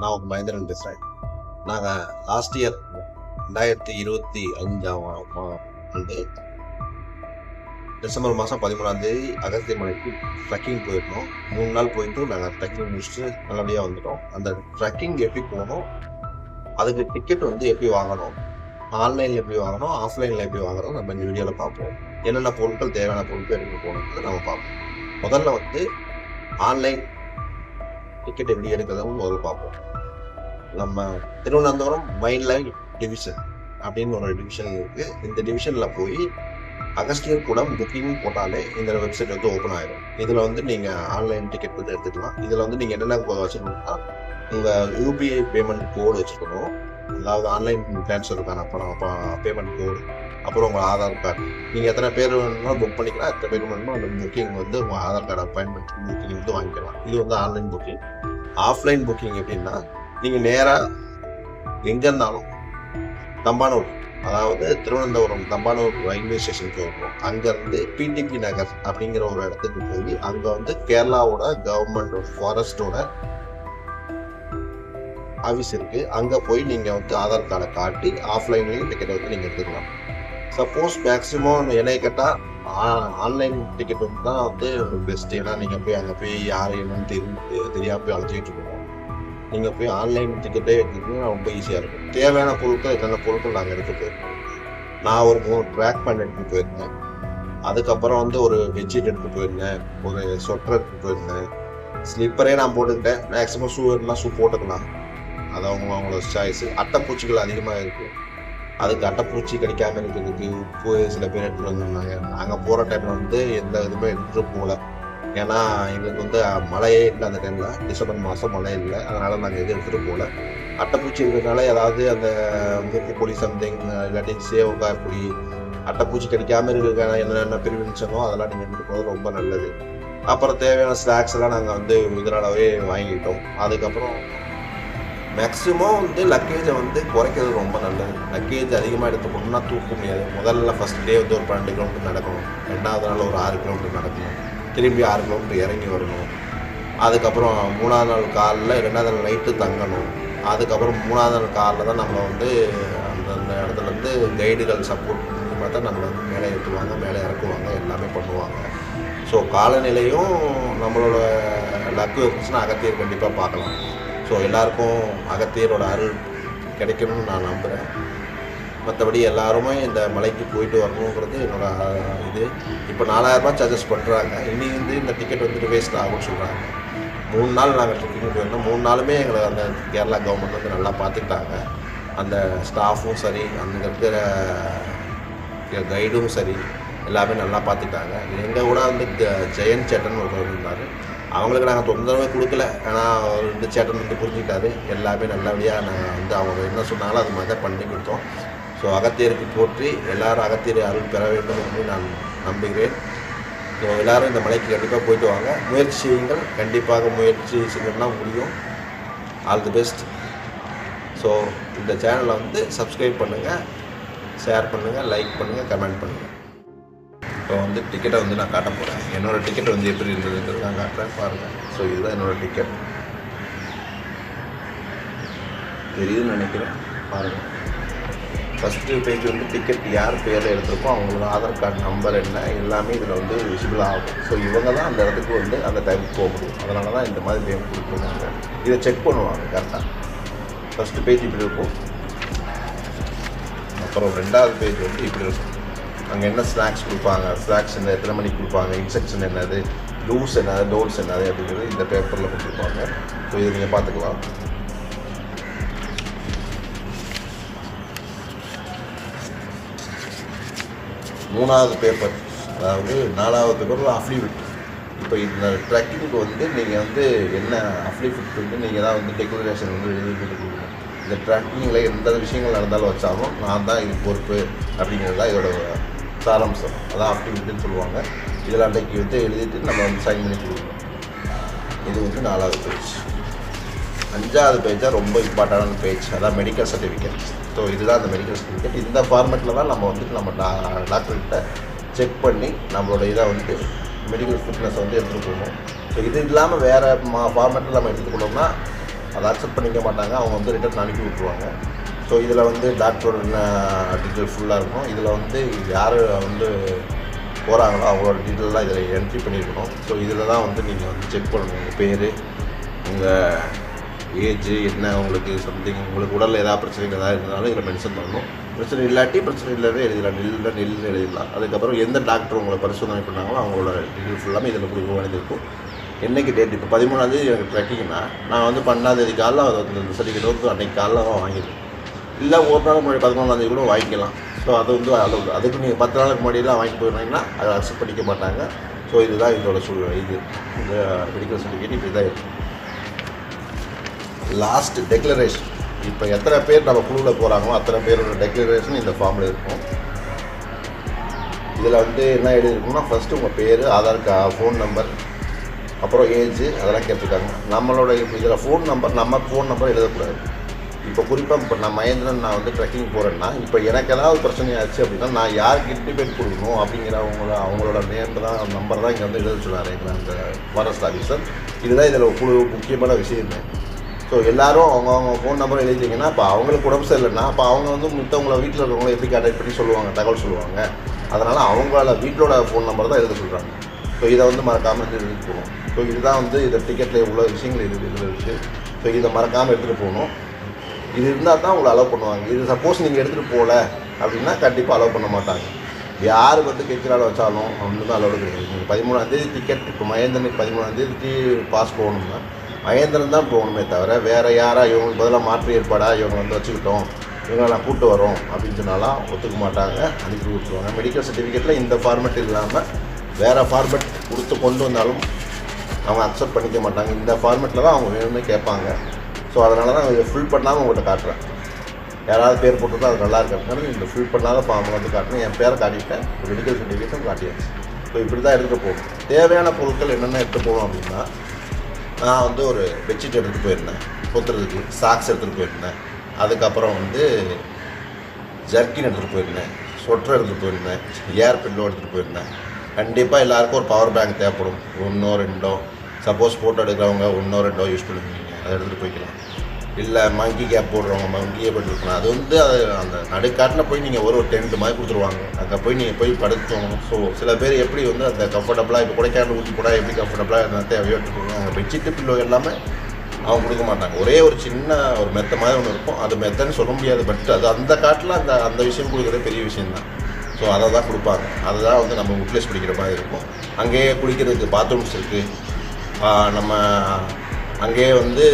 நான் உங்கள் மகேந்திரன் பேசுகிறேன் நாங்கள் லாஸ்ட் இயர் ரெண்டாயிரத்தி இருபத்தி அஞ்சாம் ஆண்டு டிசம்பர் மாதம் பதிமூணாம் தேதி அகஸ்திய மலைக்கு ட்ரெக்கிங் போயிருந்தோம். மூணு நாள் போயிட்டு நாங்கள் ட்ரெக்கிங் முடிச்சுட்டு நல்லபடியாக வந்துட்டோம். அந்த ட்ரெக்கிங் எப்படி போகணும்? அதுக்கு டிக்கெட் வந்து எப்படி வாங்கணும்? ஆன்லைனில் எப்படி வாங்கணும்? ஆஃப்லைனில் எப்படி வாங்கணும் நம்ம இந்த வீடியோவில் பார்ப்போம். என்னென்ன பொருட்கள் தேவையான பொருட்கள் எடுத்துகிட்டு போகணுங்கிறத நம்ம பார்ப்போம். முதல்ல வந்து ஆன்லைன் டிக்கெட் எப்படி எடுக்கிறதும் முதல்ல பார்ப்போம். நம்ம திருவனந்தபுரம் வைல்ட் லைஃப் டிவிஷன் அப்படின்னு ஒரு டிவிஷன் இருக்கு. இந்த டிவிஷனில் போய் அகஸ்டியர் கூட புக்கிங் போட்டாலே இந்த வெப்சைட் வந்து ஓப்பன் ஆயிடும் இதில் வந்து நீங்கள் ஆன்லைன் டிக்கெட் வந்து எடுத்துக்கலாம். இதில் வந்து நீங்கள் என்னென்ன வச்சுக்கணும்னா உங்கள் யூபிஐ பேமெண்ட் கோடு வச்சுக்கணும் அதாவது ஆன்லைன் டிரான்ஸ்ஃபருக்கான பணம் பேமெண்ட் கோடு அப்புறம் உங்கள் ஆதார் கார்டு. நீங்கள் எத்தனை பேர் வேணுமோ புக் பண்ணிக்கலாம். எத்தனை பேர் வேணுமோ அந்த புக்கிங் வந்து உங்கள் ஆதார் கார்டை அப்பாயின்மெண்ட் புக்கிங் வந்து வாங்கிக்கலாம். இது வந்து ஆன்லைன் புக்கிங் ஆஃப்லைன் புக்கிங் எப்படின்னா நீங்கள் நேராக எங்கே இருந்தாலும் தம்பானூர் அதாவது திருவனந்தபுரம் தம்பானூர் ரயில்வே ஸ்டேஷனுக்கு வருவோம். அங்கேருந்து பிடிபி நகர் அப்படிங்கிற ஒரு இடத்துக்கு போய் அங்கே வந்து கேரளாவோட கவர்மெண்டோட ஃபாரஸ்டோட ஆஃபீஸ் இருக்குது அங்கே போய் நீங்கள் வந்து ஆதார் கார்டை காட்டி ஆஃப்லைன்லேயும் டிக்கெட்டை வந்து நீங்கள் எடுத்துக்கலாம். சப்போஸ் மேக்ஸிமம் என்னை கேட்டால் ஆன்லைன் டிக்கெட் வந்து தான் வந்து பெஸ்ட் ஏன்னா நீங்கள் போய் அங்கே போய் யார் என்னன்னு தெரிஞ்சு தெரியாம போய் அழைச்சிட்டு இருக்கோம். நீங்கள் போய் ஆன்லைன் டிக்கெட்டே எடுத்துக்கிட்டீங்கன்னா ரொம்ப ஈஸியாக இருக்கும். தேவையான பொருட்கள் என்னென்ன பொருட்கள் நாங்கள் எடுத்து போயிருக்கோம் நான் ஒரு மூணு ட்ராக் பேண்ட் எடுத்துட்டு போயிருந்தேன். அதுக்கப்புறம் வந்து ஒரு பெட்ஷீட் எடுத்து போயிருந்தேன். ஒரு ஸ்வெட்டர் எடுத்து போயிருந்தேன். ஸ்லிப்பரே நான் போட்டுக்கிட்டேன். மேக்ஸிமம் ஷூ இருந்தால் ஷூ போட்டுக்கலாம். அது அவங்க அவங்களோட சாய்ஸ் அட்டைப்பூச்சிகள் அதிகமாக இருக்குது அதுக்கு அட்டைப்பூச்சி கிடைக்காம இருக்கிறதுக்கு உப்பு சில பேர் எடுத்துகிட்டு வந்திருந்தாங்க. நாங்கள் போகிற டைமில் வந்து எந்த இதுவுமே எடுத்துகிட்டு போகல. ஏன்னா எங்களுக்கு வந்து மழையே இல்லை அந்த டைமில் டிசம்பர் மாதம் மழை இல்லை. அதனால் நாங்கள் எதுவும் எடுத்துகிட்டு போகல. அட்டைப்பூச்சி இருக்கிறதுனால ஏதாவது அந்த மூக்கு பொடி சம்திங் இல்லாட்டி சேவக்காய் பொடி அட்டைப்பூச்சி கிடைக்காம இருக்கிறதுக்கான என்னென்ன பிரிவின்ஷனோ அதெல்லாம் நீங்கள் எடுத்துகிட்டு போகிறது ரொம்ப நல்லது. அப்புறம் தேவையான ஸ்நாக்ஸ் எல்லாம் நாங்கள் வந்து இதனாலவே வாங்கிக்கிட்டோம். அதுக்கப்புறம் மேக்ஸிமம் வந்து லக்கேஜை வந்து குறைக்கிறது ரொம்ப நல்லது. லக்கேஜ் அதிகமாக எடுத்து போனோம்னா தூக்க முடியாது. முதல்ல ஃபஸ்ட் டே வந்து ஒரு பன்னெண்டு கிலோமீட்டர் நடக்கணும். ரெண்டாவது நாள் ஒரு ஆறு கிலோமீட்டர் நடக்கணும். திரும்பி ஆறு கிலோமீட்டர் இறங்கி வரணும். அதுக்கப்புறம் மூணாவது நாள் காலில் ரெண்டாவது நாள் நைட்டு தங்கணும். அதுக்கப்புறம் மூணாவது நாள் காலில் தான் நம்மளை வந்து அந்த அந்த இடத்துல கைடுகள் சப்போர்ட் மூலியமாக தான் நம்மளை வந்து மேலே ஏற்றுவாங்க மேலே இறக்குவாங்க எல்லாமே பண்ணுவாங்க. ஸோ காலநிலையும் நம்மளோட லக்கு இருந்துச்சுன்னா அகத்தியர் கண்டிப்பாக பார்க்கலாம். ஸோ எல்லாருக்கும் அகத்தியரோட அருள் கிடைக்கணும்னு நான் நம்புகிறேன் மற்றபடி எல்லாருமே இந்த மலைக்கு போயிட்டு வரணுங்கிறது என்னோட இது. இப்போ நாலாயிரரூபா சார்ஜஸ் பண்ணுறாங்க இனி வந்து இந்த டிக்கெட் வந்துட்டு வேஸ்ட் ஆகும்னு சொல்கிறாங்க மூணு நாள் நாங்கள் ட்ரெக்கிங் போயிருந்தோம். மூணு நாளுமே எங்களை அந்த கேரளா கவர்மெண்ட் வந்து நல்லா பார்த்துக்கிட்டாங்க அந்த ஸ்டாஃபும் சரி அங்கே இருக்கிற கைடும் சரி எல்லாமே நல்லா பார்த்துக்கிட்டாங்க எங்கள் கூட வந்து ஜெயன் சேட்டன் ஒருத்தர் இருந்தார். அவங்களுக்கு நாங்கள் தொந்தரவே கொடுக்கல. ஆனால் அவர் இந்த சேட்டன் வந்து புரிஞ்சுக்கிட்டாரு. எல்லாமே நல்லபடியாக நாங்கள் வந்து அவங்க என்ன சொன்னாலும் அது மாதிரி தான் பண்ணி கொடுத்தோம். ஸோ அகத்தியருக்கு போற்றி எல்லாரும் அகத்தியர் அருள் பெற வேண்டும் என்று நான் நம்புகிறேன். ஸோ எல்லாரும் இந்த மலைக்கு கண்டிப்பாக போயிட்டு வாங்க. முயற்சி செய்யுங்கள். கண்டிப்பாக முயற்சி செஞ்சோம்னா முடியும். ஆல் தி பெஸ்ட் ஸோ இந்த சேனலை வந்து சப்ஸ்கிரைப் பண்ணுங்கள் ஷேர் பண்ணுங்கள் லைக் பண்ணுங்கள் கமெண்ட் பண்ணுங்கள் இப்போ வந்து டிக்கெட்டை வந்து நான் காட்ட போகிறேன் என்னோடய டிக்கெட் வந்து எப்படி இருந்ததுன்றது நான் காட்டுறேன் பாருங்கள் ஸோ இதுதான் என்னோடய டிக்கெட் தெரியுதுன்னு நினைக்கிறேன். பாருங்கள் ஃபஸ்ட்டு பேஜ் வந்து டிக்கெட் யார் பேரில் எடுத்திருக்கோ அவங்களோட ஆதார் கார்டு நம்பர் என்ன எல்லாமே இதில் வந்து விசிபிள் ஆகும். ஸோ இவங்க தான் அந்த இடத்துக்கு வந்து அந்த டைமுக்கு போக முடியும். அதனால தான் இந்த மாதிரி பேம் கொடுத்துருக்காங்க. இதை செக் பண்ணுவாங்க கரெக்டாக ஃபஸ்ட்டு பேஜ் இப்படி இருக்கும். அப்புறம் ரெண்டாவது பேஜ் வந்து இப்படி இருக்கும். அங்கே என்ன ஸ்நாக்ஸ் கொடுப்பாங்க? ஸ்நாக்ஸ் என்ன? எத்தனை மணிக்கு கொடுப்பாங்க? இன்ஸ்ட்ரக்ஷன் என்னது? ரூல்ஸ் என்னது? டோல்ஸ் என்னது? அப்படிங்கிறது இந்த பேப்பரில் கொடுத்துருப்பாங்க. ஸோ இதை நீங்கள் பார்த்துக்கலாம். மூணாவது பேப்பர் அதாவது நாலாவது பேப்பர் அஃப்ளிவிட் இப்போ இந்த ட்ரெக்கிங்க்கு வந்து நீங்கள் வந்து என்ன அஃப்ளிவிட் வந்து நீங்கள் தான் வந்து டெக்ளரேஷன் வந்து எழுதி கொடுக்கணும். இந்த ட்ரெக்கிங்கில் எந்த விஷயங்கள் நடந்தாலும் வச்சாலும் நான் தான் இது பொறுப்பு அப்படிங்கிறது தான் இதோட சாராம்சம். அதான் அஃப்ளிவிட்னு சொல்லுவாங்க. இதில் அன்றைக்கு வந்து எழுதிட்டு நம்ம வந்து சைன் பண்ணி கொடுக்கணும். இது வந்து நாலாவது பேஜ் அஞ்சாவது பேஜாக ரொம்ப இம்பார்ட்டண்டான பேஜ் அதான் மெடிக்கல் சர்டிஃபிகேட் ஸோ இதுதான் அந்த மெடிக்கல் சர்டிஃபிகேட் இந்த ஃபார்மேட்டில் தான் நம்ம வந்துட்டு நம்ம டா டாக்டர்கிட்ட செக் பண்ணி நம்மளோட இதை வந்து மெடிக்கல் ஃபிட்னஸ் வந்து எடுத்துகிட்டு போகணும். ஸோ இது இல்லாமல் வேறு மா ஃபார்மேட்டில் நம்ம எடுத்துக்கிட்டோம்னா அதை அக்செப்ட் பண்ணிக்க மாட்டாங்க. அவங்க வந்து ரிட்டர்ன் அனுப்பி விட்ருவாங்க ஸோ இதில் வந்து டாக்டரோட என்ன டீட்டெயில் ஃபுல்லாக இருக்கும் இதில் வந்து யார் வந்து போகிறாங்களோ அவங்களோட டீட்டெயிலாம் இதில் என்ட்ரி பண்ணியிருக்கணும். ஸோ இதில் தான் வந்து நீங்கள் வந்து செக் பண்ணணும். உங்கள் பேர் உங்கள் ஏஜ் என்ன உங்களுக்கு சம்திங் உங்களுக்கு உடலில் ஏதாவது பிரச்சனைகள் ஏதாவது இருந்தாலும் இதில் மென்ஷன் பண்ணணும். பிரச்சனை இல்லாட்டி பிரச்சனை இல்லாத எழுதிடலாம் நெல்லில் நெல் எழுதிடலாம். அதுக்கப்புறம் எந்த டாக்டர் உங்களை பரிசோதனை பண்ணாங்களோ அவங்களோட டீட்டெயில் ஃபுல்லாமே இதில் கொடுக்க வேண்டியிருக்கும் என்னைக்கு டேட் இப்போ பதிமூணாந்தேதி எனக்கு ட்ரெக்கிங்னா நான் வந்து பன்னெண்டாந்தேதி காலைல அது அந்த சர்டிஃபிகேட் வந்து அன்றைக்கி காலைல தான் வாங்கிடுவேன் இல்லை ஒரு நாள் முன்னாடி பதினொன்றாந்தேதி கூட வாங்கிக்கலாம். ஸோ அது வந்து அளவு அதுக்கு நீங்கள் பத்து நாளுக்கு முன்னாடியெல்லாம் வாங்கி போயிருந்தீங்கன்னா அதை அக்செப்ட் பண்ணிக்க மாட்டாங்க. ஸோ இதுதான் இதோட சூழ்நிலை. இது இந்த மெடிக்கல் சர்டிஃபிகேட் இப்படி தான் இருக்கும் லாஸ்ட் டெக்ளரேஷன் இப்போ எத்தனை பேர் நம்ம குழுவில் போகிறாங்களோ அத்தனை பேரோட டெக்ளரேஷன் இந்த ஃபார்மில் இருக்கும். இதில் வந்து என்ன எழுதிருக்குன்னா ஃபஸ்ட்டு உங்கள் பேர் ஆதார் கா ஃபோன் நம்பர் அப்புறம் ஏஜ் அதெல்லாம் கேட்டிருக்காங்க. நம்மளோட இதில் ஃபோன் நம்பர் நம்ம ஃபோன் நம்பர் எழுதக்கூடாது. இப்போ குறிப்பாக இப்போ நான் மகேந்திரன் நான் வந்து ட்ரெக்கிங் போகிறேன்னா இப்போ எனக்கு ஏதாவது பிரச்சனை ஆச்சு அப்படின்னா நான் யாருக்கு இன்டிமேட் கொடுக்கணும் அப்படிங்கிற அவங்கள அவங்களோட நேம் தான் நம்பர் தான் இங்கே வந்து எழுத சொன்னார் எங்களை அந்த ஃபாரஸ்ட் ஆஃபீஸர் இதுதான் இதில் குழு முக்கியமான விஷயமே. ஸோ எல்லாரும் அவங்க அவங்க ஃபோன் நம்பர் எழுதிட்டிங்கன்னா இப்போ அவங்களுக்கு உடம்பு சரியில்லைன்னா அப்போ அவங்க வந்து மத்தவங்கள வீட்டில் இருக்கிறவங்கள எப்படி கான்டாக்ட் பண்ணி சொல்லுவாங்க தகவல் சொல்லுவாங்க. அதனால் அவங்கள வீட்டிலோட ஃபோன் நம்பர் தான் எழுத சொல்கிறாங்க ஸோ இதை வந்து மறக்காமல் எடுத்து எடுத்துகிட்டு போகணும். ஸோ இதுதான் வந்து இந்த டிக்கெட்டில் இவ்வளோ விஷயங்கள் இது இதில் இருக்குது ஸோ இதை மறக்காமல் எடுத்துகிட்டு போகணும். இது இருந்தால் தான் உங்களை அலோவ் பண்ணுவாங்க. இது சப்போஸ் நீங்கள் எடுத்துகிட்டு போகல அப்படின்னா கண்டிப்பாக அலோவ் பண்ண மாட்டாங்க. யார் வந்து கெச்சிரால வச்சாலும் ஒன்றுமே அலோடு கிடையாது. நீங்கள் பதிமூணாந்தேதி டிக்கெட் இப்போ மகேந்திரனுக்கு பதிமூணாந்தேதி பாஸ் போகணும்னா மகேந்திரன் தான் போகணுமே தவிர வேறு யாராக இவங்களுக்கு பதிலாக மாற்று ஏற்பாடா இவங்க வந்து வச்சுக்கிட்டோம். இவங்களை நான் கூப்பிட்டு வரோம் அப்படின்னு சொன்னாலாம் ஒத்துக்க மாட்டாங்க. அனுப்பி விட்டுருவாங்க. மெடிக்கல் சர்டிஃபிகேட்டில் இந்த ஃபார்மெட் இல்லாமல் வேறு ஃபார்மெட் கொடுத்து கொண்டு வந்தாலும் அவங்க அக்செப்ட் பண்ணிக்க மாட்டாங்க. இந்த ஃபார்மெட்டில் தான் அவங்க வேணும்னு கேட்பாங்க. ஸோ அதனால தான் இதை ஃபில் பண்ணாமல் உங்கள்கிட்ட காட்டுறேன். யாராவது பேர் போட்டிருந்தா அது நல்லா இருக்கிறதுனால இந்த ஃபில் பண்ணாத ஃபார்ம் வந்து காட்டுறேன். என் பேரை காட்டிட்டேன். மெடிக்கல் சர்டிஃபிகேட்டும் காட்டியாச்சு. ஸோ இப்படி தான் எடுத்துகிட்டு போகணும். தேவையான பொருட்கள் என்னென்ன எடுத்துகிட்டு போகணும் அப்படின்னா நான் வந்து ஒரு பெட்ஷீட் எடுத்துகிட்டு போயிருந்தேன். பொத்துறதுக்கு சாக்ஸ் எடுத்துகிட்டு போயிருந்தேன். அதுக்கப்புறம் வந்து ஜர்க்கின் எடுத்துகிட்டு போயிருந்தேன். ஸ்வெட்டர் எடுத்துகிட்டு போயிருந்தேன். ஏர் பில்லோ எடுத்துகிட்டு போயிருந்தேன். கண்டிப்பாக எல்லாருக்கும் ஒரு பவர் பேங்க் தேவைப்படும். ஒன்றோ ரெண்டோ சப்போஸ் ஃபோட்டோ எடுக்கிறவங்க ஒன்றோ ரெண்டோ யூஸ் பண்ணுவீங்க அதை எடுத்துகிட்டு போய்க்கலாம். இல்லை மங்கி கேப் போடுறவங்க மங்கியே போட்டுருக்கலாம் அது வந்து அது அந்த நடுக்காட்டில் போய் நீங்கள் ஒரு ஒரு டென்ட் மாதிரி கொடுத்துருவாங்க. அங்கே போய் நீங்கள் போய் படுத்தணும். ஸோ சில பேர் எப்படி வந்து அந்த கம்ஃபர்டபுளாக இப்போ கொடைக்கானல் ஊற்றி போட எப்படி கம்ஃபர்டபுளாக இருந்தால் தேவையோ எடுத்துக்கோங்க அங்கே பெட்ஷீட்டு பில்லோ எல்லாமே அவங்க கொடுக்க மாட்டாங்க. ஒரே ஒரு சின்ன ஒரு மெத்த மாதிரி ஒன்று இருக்கும். அது மெத்தன்னு சொல்ல முடியாது பட் அது அந்த காட்டில் அந்த அந்த விஷயம் கொடுக்குறது பெரிய விஷயம் தான் ஸோ அதை தான் கொடுப்பாங்க. அதை தான் வந்து நம்ம யூட்டிலைஸ் பண்ணிக்கிற மாதிரி இருக்கும். அங்கேயே குளிக்கிறதுக்கு பாத்ரூம்ஸ் இருக்குது நம்ம அங்கேயே வந்து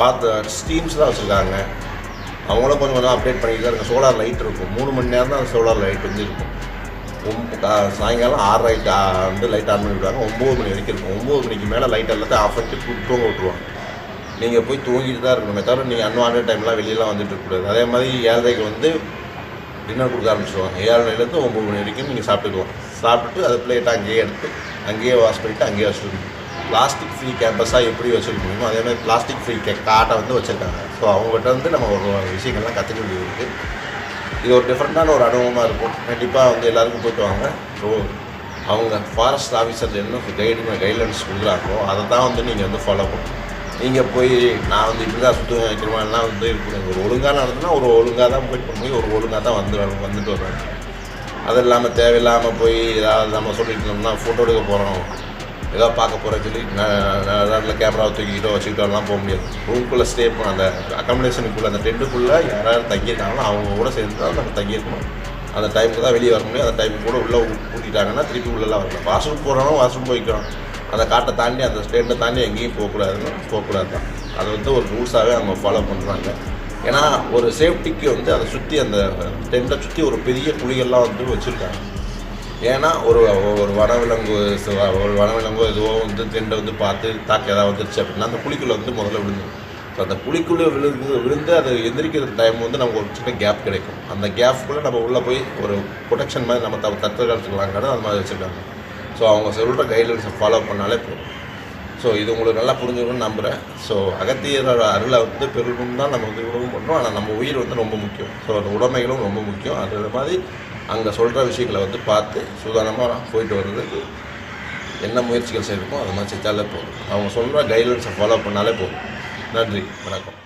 பார்த்து ஸ்டீம்ஸ்லாம் வச்சுருக்காங்க. அவங்களும் கொஞ்சம் கொஞ்சம் அப்டேட் பண்ணிட்டு தான் சோலார் லைட் இருக்கும். மூணு மணி நேரம் தான் சோலார் லைட் வந்து இருக்கும் சாயங்காலம் ஆறு லைட் வந்து லைட் ஆன் பண்ணி விடுவாங்க. ஒம்பது மணி வரைக்கும் இருக்கும். ஒம்பது மணிக்கு மேலே லைட் எல்லாத்தையும் ஆஃப் பண்ணிட்டு தூங்க விட்ருவாங்க நீங்கள் போய் தூங்கிட்டு தான் இருக்கணுமே தவிர நீங்கள் அன்வான்ட் டைம்லாம் வெளியெல்லாம் வந்துட்டு இருக்கக்கூடாது அதே மாதிரி ஏழரைக்கு வந்து டின்னர் கொடுக்க ஆரம்பிச்சிடுவாங்க மணிலேருந்து ஒம்பது மணி வரைக்கும் நீங்கள் சாப்பிட்டுக்கலாம். சாப்பிட்டுட்டு அதை பிளேட்டை அங்கேயே எடுத்து அங்கேயே வாஷ் பண்ணிவிட்டு அங்கேயே வச்சுருக்கணும் பிளாஸ்டிக் ஃப்ரீ கேம்பஸாக எப்படி வச்சுக்க முடியுமோ அதே மாதிரி பிளாஸ்டிக் ஃப்ரீ கே காட்டை வந்து வச்சுருக்காங்க. ஸோ அவங்ககிட்ட வந்து நம்ம ஒரு விஷயங்கள்லாம் கற்றுக்க வேண்டியது இருக்குது இது ஒரு டிஃப்ரெண்ட்டான ஒரு அனுபவமாக இருக்கும். கண்டிப்பாக வந்து எல்லாருக்கும் போயிட்டு வாங்க. ஸோ அவங்க ஃபாரஸ்ட் ஆஃபீஸர் என்ன கைடு கைட்லைன்ஸ் கொடுக்குறாங்களோ அதை தான் வந்து நீங்கள் வந்து ஃபாலோ பண்ணணும். நீங்கள் போய் நான் வந்து இப்படி தான் சுற்றுவேன் வைக்கிறவங்கலாம் வந்து இருக்கணும். ஒரு ஒழுங்காக நடந்துன்னா ஒரு ஒழுங்காக தான் போயிட்டு போய் முடியும் ஒரு ஒழுங்காக தான் வந்துடுவாங்க வந்துட்டு வருவாங்க அது இல்லாமல் தேவையில்லாமல் போய் ஏதாவது நம்ம சொல்லிட்டு இருந்தோம்னா ஃபோட்டோ எடுக்க போகிறோம் ஏதோ பார்க்க போகிறேன்னு சொல்லி நல்ல கேமராவை தூக்கிக்கிட்டோ வச்சுக்கிட்டோலாம் போக முடியாது. ரூம்குள்ளே ஸ்டே பண்ண அந்த அக்காமடேஷனுக்குள்ளே அந்த டென்ட்டுக்குள்ளே யாராவது தங்கியிருக்காங்களோ அவங்க கூட சேர்ந்து தான் நம்ம தங்கியிருக்கணும். அந்த டைமுக்கு தான் வெளியே வர முடியும். அந்த டைமுக்கு கூட உள்ளே கூட்டிட்டாங்கன்னா திருப்பி உள்ளெல்லாம் வரலாம். வாஷ்ரூம் போகிறோம் வாஷ்ரூம் போய்க்கலாம் அந்த காட்டை தாண்டி அந்த ஸ்டேட்டை தாண்டி எங்கேயும் போகக்கூடாதுன்னு போகக்கூடாது தான். அது வந்து ஒரு ரூல்ஸாகவே அவங்க ஃபாலோ பண்ணுறாங்க ஏன்னா ஒரு சேஃப்டிக்கு வந்து அதை சுற்றி அந்த டென்ட்டை சுற்றி ஒரு பெரிய குழிகள்லாம் வந்து வச்சுருக்காங்க. ஏன்னா ஒரு ஒரு வனவிலங்கு ஒரு வனவிலங்கோ எதுவோ வந்து திண்டை வந்து பார்த்து தாக்க ஏதாவது வந்துருச்சு அப்படின்னா அந்த குழிக்குள்ளே வந்து முதல்ல விழுந்துடும் ஸோ அந்த குழிக்குள்ளே விழுந்து விழுந்து அது எந்திரிக்கிற டைம் வந்து நமக்கு ஒரு சின்ன கேப் கிடைக்கும். அந்த கேப்புக்குள்ளே நம்ம உள்ளே போய் ஒரு ப்ரொடெக்ஷன் மாதிரி நம்ம தப்பு தத்து அந்த மாதிரி வச்சுருக்காங்க ஸோ அவங்க சொல்கிற கைட்லைன்ஸை ஃபாலோ பண்ணாலே போதும். ஸோ இது உங்களுக்கு நல்லா புரிஞ்சுக்கணும்னு நம்புகிறேன் ஸோ அகத்தியரோட அருளை வந்து பெருகும் தான் நம்ம வந்து உணவும் பண்ணுறோம் ஆனால் நம்ம உயிர் வந்து ரொம்ப முக்கியம். ஸோ அந்த உடைமைகளும் ரொம்ப முக்கியம். அது மாதிரி அங்கே சொல்கிற விஷயங்களை வந்து பார்த்து சூதானமாக போயிட்டு வர்றதுக்கு என்ன முயற்சிகள் செய்யணுமோ அது மாதிரி செஞ்சாலே போதும். அவங்க சொல்கிற கைட்லைன்ஸை ஃபாலோ பண்ணாலே போதும். நன்றி வணக்கம்.